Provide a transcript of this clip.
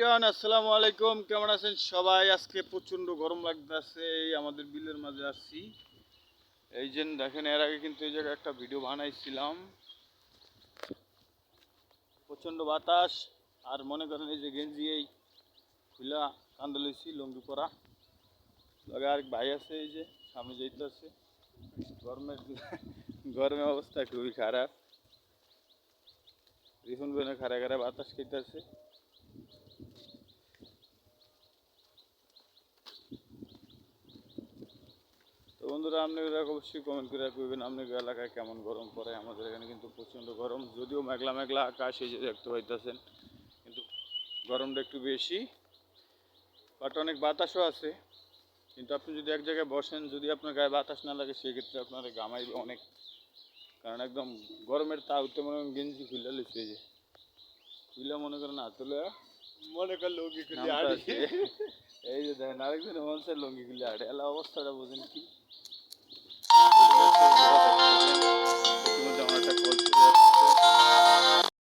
আসসালামু আলাইকুম। কেমন আছেন সবাই? আজকে প্রচণ্ড গরম লাগতেছে। এই আমাদের বিলের মাঝে আসছি এই যে দেখেন, এর আগে কিন্তু এই জায়গায় একটা ভিডিও বানাইছিলাম। প্রচণ্ড বাতাস। আর মনে করেন এই যে গেঞ্জি এই খুলা কান্দে লইছি, লঙ্গি পরা। লগে আরেক ভাই আছে এই যে, সামনে যাইতে আছে গরমের গরমের অবস্থা খুবই খারাপ। রিফুন বেনে খারা খারা বাতাস খেতে তো বন্ধুরা আপনারা অবশ্যই কমেন্ট করে কইবেন আপনাদের এলাকায় কেমন গরম পড়ে? আমাদের এখানে কিন্তু প্রচণ্ড গরম যদিও মেঘলা মেঘলা আকাশ এই যে দেখতে পাইতেছেন কিন্তু গরমটা একটু বেশি। বাট অনেক বাতাসও আছে কিন্তু আপনি যদি এক জায়গায় বসেন যদি আপনার গায়ে বাতাস না লাগে সেক্ষেত্রে আপনার গামাইবে অনেক। কারণ একদম গরমের তাউতে মনে করেন গেঞ্জি খুলে লিখছে যে। খুলে মনে করেন হাতলে মনে কর লৌকি খুলে। এই যে দেখেন আরেকজন মনসের লঙ্গি খুলে আড়ে। এলা অবস্থাটা বোঝেন কি?